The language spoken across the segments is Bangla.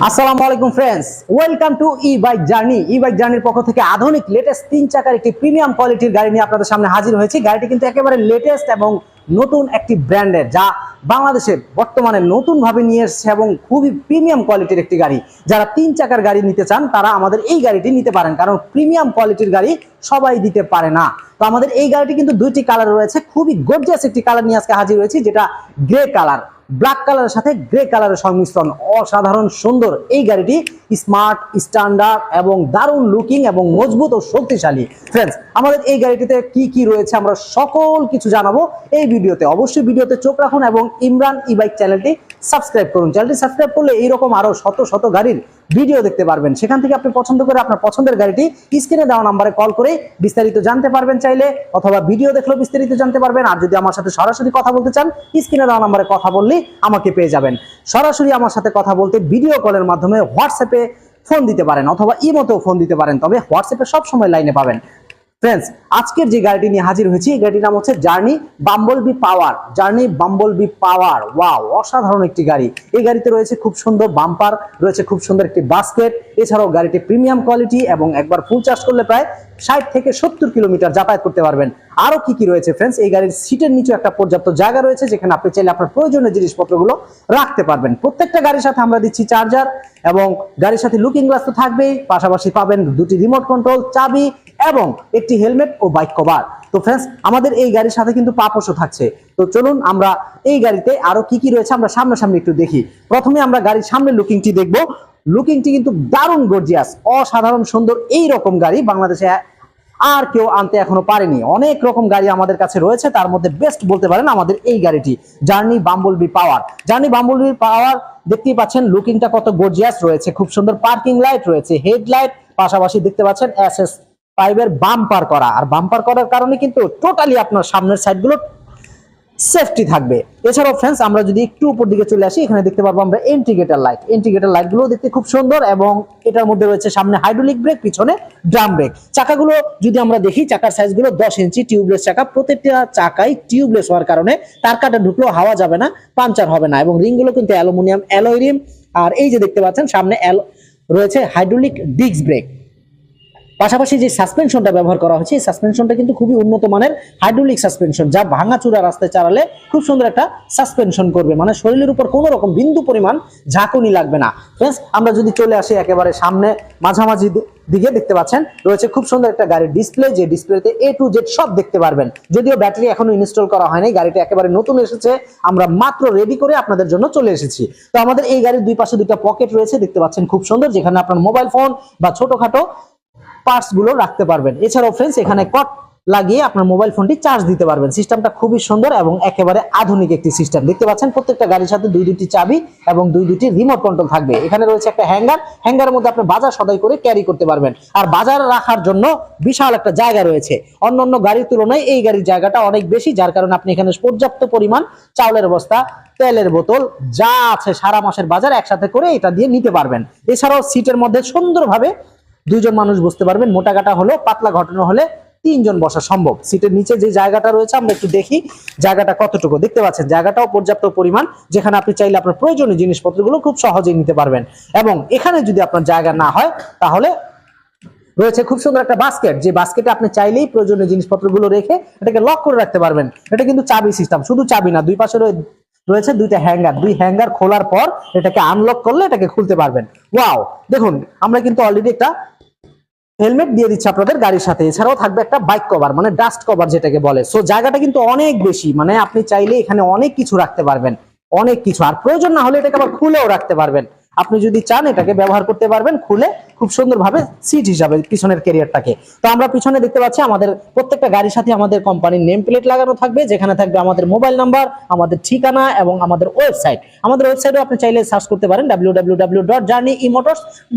আসসালামু আলাইকুম friends welcome to e bike journey e bike জার্নির পক্ষ থেকে আধুনিক লেটেস্ট তিন চাকার একটি প্রিমিয়াম কোয়ালিটির গাড়ি নিয়ে আপনাদের সামনে হাজির হয়েছি। গাড়িটি কিন্তু একেবারে লেটেস্ট এবং নতুন একটি ব্র্যান্ডের, যা বাংলাদেশে বর্তমানে নতুনভাবে নিয়ে এসেছে এবং খুবই প্রিমিয়াম কোয়ালিটির একটি গাড়ি। যারা তিন চাকার গাড়ি নিতে চান, তারা আমাদের এই গাড়িটি নিতে পারেন, কারণ প্রিমিয়াম কোয়ালিটির গাড়ি সবাই দিতে পারে না। তো আমাদের এই গাড়িটি কিন্তু দুইটি কালার রয়েছে। খুবই গর্জিয়াস একটি কালার নিয়ে আজকে হাজির হয়েছি, যেটা গ্রে কালার ব্ল্যাক কালারের সাথে গ্রে কালারের সংমিশ্রণ। অসাধারণ সুন্দর এই গাড়িটি স্মার্ট, স্ট্যান্ডার্ড এবং দারুণ লুকিং এবং মজবুত ও শক্তিশালী। ফ্রেন্ডস আমাদের এই গাড়িটিতে কি কি রয়েছে আমরা সকল কিছু জানাব এই ভিডিওতে। অবশ্যই ভিডিওতে চোখ রাখুন এবং ইমরান ই বাইক চ্যানেলটি সাবস্ক্রাইব করুন। চ্যানেলটি সাবস্ক্রাইব করলে এইরকম আরও শত শত গাড়ির ভিডিও দেখতে পারবেন। সেখান থেকে আপনি পছন্দ করে আপনার পছন্দের গাড়িটি স্ক্রিনে দেওয়া নাম্বারে কল করে বিস্তারিত জানতে পারবেন চাইলে, অথবা ভিডিও দেখলেও বিস্তারিত জানতে পারবেন। আর যদি আমার সাথে সরাসরি কথা বলতে চান, স্ক্রিনে দেওয়া নাম্বারে কথা বললেই আমাকে পেয়ে যাবেন। সরাসরি আমার সাথে কথা বলতে ভিডিও কলের মাধ্যমে হোয়াটসঅ্যাপে ফোন দিতে পারেন, অথবা ইমোতেও ফোন দিতে পারেন। তবে হোয়াটসঅ্যাপে সবসময় লাইনে পাবেন। ফ্রেন্ডস আজকের যে গাড়িটি নিয়ে হাজির হয়েছি, এই গাড়িটির নাম হচ্ছে journey bumble bee power journey bumble bee power wow অসাধারণ একটি গাড়ি। এই গাড়িতে রয়েছে খুব সুন্দর বাম্পার রয়েছে খুব সুন্দর একটি বাস্কেট এছাড়াও গাড়িটি প্রিমিয়াম কোয়ালিটি এবং একবার ফুল চার্জ করলে প্রায় ষাট থেকে সত্তর কিলোমিটার যাতায়াত করতে পারবেন। আরও কি কি রয়েছে ফ্রেন্ডস এই গাড়ির সিটের নিচে একটা পর্যাপ্ত জায়গা রয়েছে, যেখানে আপনি চাইলে আপনার প্রয়োজনীয় জিনিসপত্রগুলো রাখতে পারবেন। প্রত্যেকটা গাড়ির সাথে আমরা দিচ্ছি চার্জার এবং গাড়ির সাথে লুকিং গ্লাস তো থাকবেই, পাশাপাশি পাবেন দুটি রিমোট কন্ট্রোল চাবি এবং একটি হেলমেট ও বাইক কভার তো ফ্রেন্ডস আমাদের এই গাড়ির সাথে কিন্তু পাপোশও থাকছে। তো চলুন আমরা এই গাড়িতে আরও কি কি রয়েছে আমরা সামনাসামনি একটু দেখি। প্রথমে আমরা গাড়ির সামনে লুকিংটি দেখব। লুকিংটি কিন্তু দারুণ গর্জিয়াস অসাধারণ সুন্দর এই রকম গাড়ি বাংলাদেশে আর কেউ আনতে এখনও পারেনি। অনেক রকম গাড়ি আমাদের কাছে রয়েছে, তার মধ্যে বেস্ট বলতে পারেন আমাদের এই গাড়িটি journey bumblebee power journey bumblebee power দেখতেই পাচ্ছেন লুকিংটা কত গর্জিয়াস রয়েছে, খুব সুন্দর পার্কিং লাইট রয়েছে হেডলাইট পাশাপাশি দেখতে পাচ্ছেন এস এস ফাইভের বাম্পার করা। আর বাম্পার করার কারণে কিন্তু টোটালি আপনার সামনের সাইডগুলো সেফটি থাকবে। এছাড়াও ফ্রেন্ডস আমরা যদি একটু উপর দিকে চলে আসি, এখানে দেখতে পারব আমরা ইন্টিগ্রেটার লাইট ইন্টিগ্রেটার লাইটগুলো দেখতে খুব সুন্দর এবং এটার মধ্যে রয়েছে সামনে হাইড্রোলিক ব্রেক পিছনে ড্রাম ব্রেক চাকাগুলো যদি আমরা দেখি, চাকার সাইজগুলো দশ ইঞ্চি টিউবলেস চাকা প্রত্যেকটা চাকাই টিউবলেস হওয়ার কারণে তার কাটা ঢুকলেও হাওয়া যাবে না পাঞ্চার হবে না এবং রিংগুলো কিন্তু অ্যালুমিনিয়াম অ্যালয় রিম আর এই যে দেখতে পাচ্ছেন, সামনে রয়েছে হাইড্রোলিক ডিস্ক ব্রেক পাশাপাশি যে সাসপেনশনটা ব্যবহার করা হয়েছে, এই সাসপেনশনটা কিন্তু খুবই উন্নত মানের হাইড্রোলিক সাসপেনশন যা ভাঙাচুরা রাস্তায় চালালে খুব সুন্দর একটা সাসপেনশন করবে। মানে শরীরের উপর কোনো রকম বিন্দু পরিমাণ ঝাঁকুনি লাগবে না। ফ্রেন্ডস আমরা যদি চলে আসি একেবারে সামনে মাঝামাঝি দিকে, দেখতে পাচ্ছেন, রয়েছে খুব সুন্দর একটা গাড়ির ডিসপ্লে যে ডিসপ্লেতে এ টু জেড সব দেখতে পারবেন। যদিও ব্যাটারি এখনও ইনস্টল করা হয়নি, গাড়িটা একেবারে নতুন এসেছে, আমরা মাত্র রেডি করে আপনাদের জন্য চলে এসেছি। তো আমাদের এই গাড়ির দুই পাশে দুইটা পকেট রয়েছে, দেখতে পাচ্ছেন খুব সুন্দর, যেখানে আপনার মোবাইল ফোন বা ছোটখাটো পার্টসগুলো রাখতে পারবেন। এছাড়াও ফ্রেন্ডস এখানে কট লাগিয়ে আপনার মোবাইল ফোনটি চার্জ দিতে পারবেন। সিস্টেমটা খুবই সুন্দর এবং একেবারে আধুনিক একটি সিস্টেম দেখতে পাচ্ছেন, প্রত্যেকটা গাড়ির সাথে দুই দুটি চাবি এবং দুই দুটি রিমোট কন্ট্রোল থাকবে। এখানে রয়েছে একটা হ্যাঙ্গার হ্যাঙ্গারের মধ্যে আপনি বাজার সদাই করে ক্যারি করতে পারবেন। আর বাজার রাখার জন্য বিশাল একটা জায়গা রয়েছে। অন্য অন্য গাড়ির তুলনায় এই গাড়ির জায়গাটা অনেক বেশি, যার কারণে আপনি এখানে পর্যাপ্ত পরিমাণ চাউলের বস্তা, তেলের বোতল যা আছে সারা মাসের বাজার একসাথে করে এটা দিয়ে নিতে পারবেন। এছাড়াও সিটের মধ্যে সুন্দরভাবে দুইজন মানুষ বসতে পারবেন। মোটা কাটা হলো পাতলা ঘটনা হলে তিনজন বসা সম্ভব। সিটের নিচে যে জায়গাটা রয়েছে, আমরা একটু দেখি জায়গাটা কতটুকু। দেখতে পাচ্ছেন, জায়গাটাও পর্যাপ্ত পরিমাণ, যেখানে আপনি চাইলে আপনার প্রয়োজনীয় জিনিসপত্রগুলো খুব সহজেই নিতে পারবেন। এবং এখানে যদি আপনার জায়গা না হয়, তাহলে রয়েছে খুব সুন্দর একটা বাস্কেট যে বাস্কেটে আপনি চাইলেই প্রয়োজনীয় জিনিসপত্রগুলো রেখে এটাকে লক করে রাখতে পারবেন। এটা কিন্তু চাবি সিস্টেম শুধু চাবি না, দুই পাশে রয়েছে দুইটা হ্যাঙ্গার দুই হ্যাঙ্গার খোলার পর এটাকে আনলক করলে এটাকে খুলতে পারবেন। ওয়াও দেখুন, আমরা কিন্তু অলরেডি একটা হেলমেট দিয়ে দিচ্ছে আপনাদের গাড়ির সাথে। এছাড়াও থাকবে একটা বাইক কভার মানে ডাস্ট কভার যেটাকে বলে। সো জায়গাটা কিন্তু অনেক বেশি মানে আপনি চাইলে এখানে অনেক কিছু রাখতে পারবেন। অনেক কিছু। আর প্রয়োজন না হলে এটাকে আবার খুলেও রাখতে পারবেন। আপনি যদি চান এটাকে ব্যবহার করতে পারবেন খুলে খুব সুন্দরভাবে সিট হিসাবে পিছনের ক্যারিয়ারটাকে তো আমরা পিছনে দেখতে পাচ্ছি আমাদের প্রত্যেকটা গাড়ির সাথে আমাদের কোম্পানির নেম প্লেট লাগানো থাকবে, যেখানে থাকবে আমাদের মোবাইল নাম্বার আমাদের ঠিকানা এবং আমাদের ওয়েবসাইট আমাদের ওয়েবসাইটে আপনি চাইলে সার্চ করতে পারেন W dot journey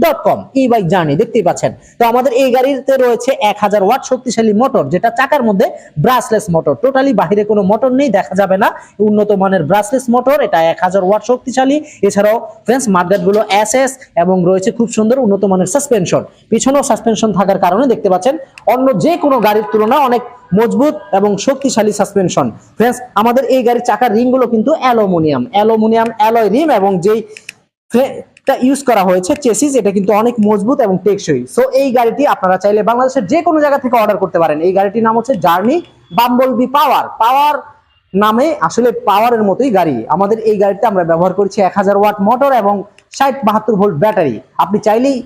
dot com e bike journey দেখতেই পাচ্ছেন। তো আমাদের এই গাড়িতে রয়েছে এক হাজার ওয়াট শক্তিশালী মোটর যেটা চাকার মধ্যে ব্রাসলেস মোটর টোটালি বাহিরে কোনো মোটর নেই, দেখা যাবে না। উন্নত মানের ব্রাসলেস মোটর এটা এক হাজার ওয়াট শক্তিশালী। এছাড়াও ফ্রেন্ডস মার্কেট গুলো এসএস এবং রয়েছে খুব সুন্দর উন্নত মানের সাসপেনশন পিছনেও সাসপেনশন থাকার কারণে দেখতে পাচ্ছেন, অন্য যে কোনো গাড়ির তুলনায় অনেক মজবুত এবং শক্তিশালী সাসপেনশন ফ্রেন্ডস আমাদের এই গাড়ির চাকার রিংগুলো কিন্তু অ্যালুমিনিয়াম। অ্যালুমিনিয়াম, অ্যালয় রিম এবং যেই ফ্রেমটা ইউজ করা হয়েছে চেসিস এটা কিন্তু অনেক মজবুত এবং টেকসই। সো এই গাড়িটি আপনারা চাইলে বাংলাদেশের যে কোনো জায়গা থেকে অর্ডার করতে পারেন। এই গাড়িটির নাম হচ্ছে জার্নি বাম্বল বি পাওয়ার পাওয়ার নামে আসলে পাওয়ারের মতোই গাড়ি। আমাদের এই গাড়িটা আমরা ব্যবহার করছি এক হাজার ওয়াট মোটর এবং ষাট বাহাত্তর ভোল্ট ব্যাটারি। আপনি চাইলেই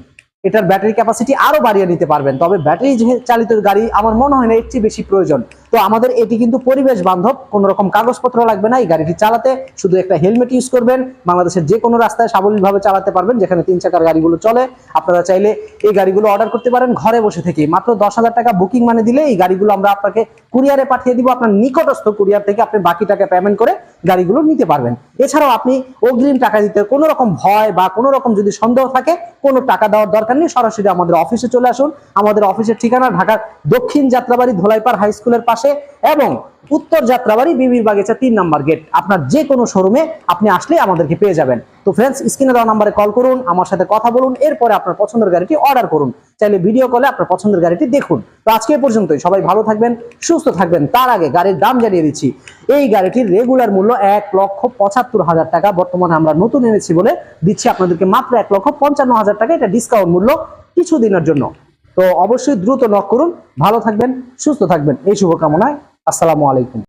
এটার ব্যাটারি ক্যাপাসিটি আরও বাড়িয়ে নিতে পারবেন। তবে ব্যাটারি চালিত গাড়ি, আমার মনে হয় না এর চেয়ে বেশি প্রয়োজন। তো আমাদের এটি কিন্তু পরিবেশ বান্ধব, কোনো রকম কাগজপত্র লাগবে না। এই গাড়িটি চালাতে শুধু একটা হেলমেট ইউজ করবেন, বাংলাদেশের যে কোনো রাস্তায় সাবলীলভাবে চালাতে পারবেন, যেখানে তিন চাকার গাড়িগুলো চলে। আপনারা চাইলে এই গাড়িগুলো অর্ডার করতে পারেন ঘরে বসে থেকে মাত্র দশ হাজার টাকা বুকিং মানে দিলে এই গাড়িগুলো আমরা আপনাকে কুরিয়ারে পাঠিয়ে দিব। আপনার নিকটস্থ কুরিয়ার থেকে আপনি বাকি টাকা পেমেন্ট করে গাড়িগুলো নিতে পারবেন। এছাড়াও আপনি অগ্রিম টাকা দিতে কোনো রকম ভয় বা কোনো রকম যদি সন্দেহ থাকে, কোনো টাকা দেওয়ার দরকার নেই, সরাসরি আমাদের অফিসে চলে আসুন। আমাদের অফিসের ঠিকানা ঢাকার দক্ষিণ যাত্রাবাড়ি ধোলাইপাড় হাই স্কুলের পাশে এবং উত্তর যাত্রাবাড়ি বিবির বাগিচা তিন নাম্বার গেট আপনার যে কোনো শোরুমে আপনি আসলে আমাদেরকে পেয়ে যাবেন। তো ফ্রেন্ডস স্ক্রিনে দেওয়া নাম্বারে কল করুন, আমার সাথে কথা বলুন, এরপরে আপনার পছন্দের গাড়িটি অর্ডার করুন। চাইলে ভিডিও কলে আপনার পছন্দের গাড়িটি দেখুন। তো আজকে পর্যন্তই, সবাই ভালো থাকবেন, সুস্থ থাকবেন। তার আগে গাড়ির দাম জানিয়ে দিচ্ছি। এই গাড়িটির রেগুলার মূল্য এক লক্ষ পঁচাত্তর হাজার টাকা। বর্তমানে আমরা নতুন এনেছি বলে দিচ্ছি আপনাদেরকে মাত্র এক লক্ষ পঞ্চান্ন হাজার টাকা। এটা ডিসকাউন্ট মূল্য কিছুদিনের জন্য। তো অবশ্যই দ্রুত নক করুন। ভালো থাকবেন, সুস্থ থাকবেন। এই শুভকামনায় আসসালামু আলাইকুম।